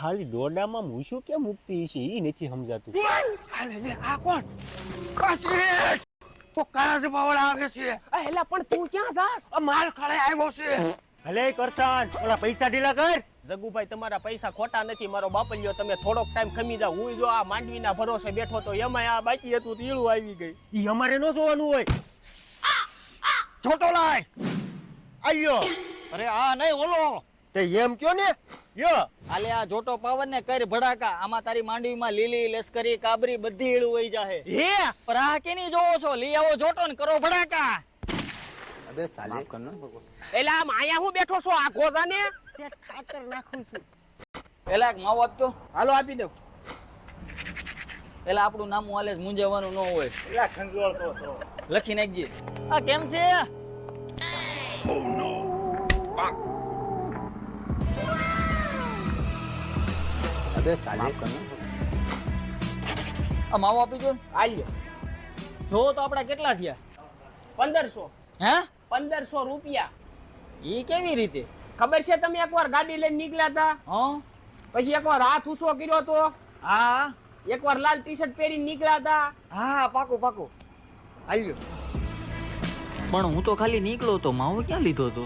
ખાલી દોડામાં મૂછું કેમ મૂકતી છે એ નથી સમજાતું. આ કોણ? કસી તો કાળા જબાવાળા આવે છે. એલા પણ તું ક્યાં જાસ માલ ખાડે આવ્યો છે. હલે કરસાન ઓલા પૈસા ઢીલા કર. જગુભાઈ તમારા પૈસા ખોટા નથી મારો બાપલિયો તમે થોડોક ટાઈમ ખમી જાવ હું જો આ માંડવીના ભરોસે બેઠો તો એમાં આ બાકી હતું તીળું આવી ગઈ. ઈ અમારે ન જોવાનું હોય. છોટો લાય. આયો અરે આ નહીં ઓલો. તે એમ કયો ને? યો. આલે આ જોટો પાવર ને કર ભડાકા. આમાં તારી માંડવીમાં લીલી લશ્કરી કાબરી બધી ઈળું વહી જાહે. હે? પર આ કેની જોવો છો? લઈ આવો જોટો ને કરો ભડાકા. એલા આમ આયા હું બેઠો છો? આ ગોજાને? શેઠ ખાતર નાખું છું. પેલા એક માવો આપતો હાલો આપી દઉં. પેલા આપણું નામ વાલે મુંજાવાનું ન હોય. એલા ખંજોળ તો તો લખી નાખજે. આ કેમ છે? આ માવો આપી દો. આલ્યો. જો તો આપડા કેટલા થયા? પંદરસો. હે? પંદરસો રૂપિયા. એ કેવી રીતે? ખબર છે તમે એકવાર ગાડી લઈને નીકળ્યા હતા હા? પછી એકવાર હાથ ઉછો કર્યો તો? હા. એકવાર લાલ ટી શર્ટ પહેરીને નીકળ્યા હતા હા પાકું પાકું. આલ્યો. પણ હું તો ખાલી નીકળો તો માવો ક્યાં લીધો તો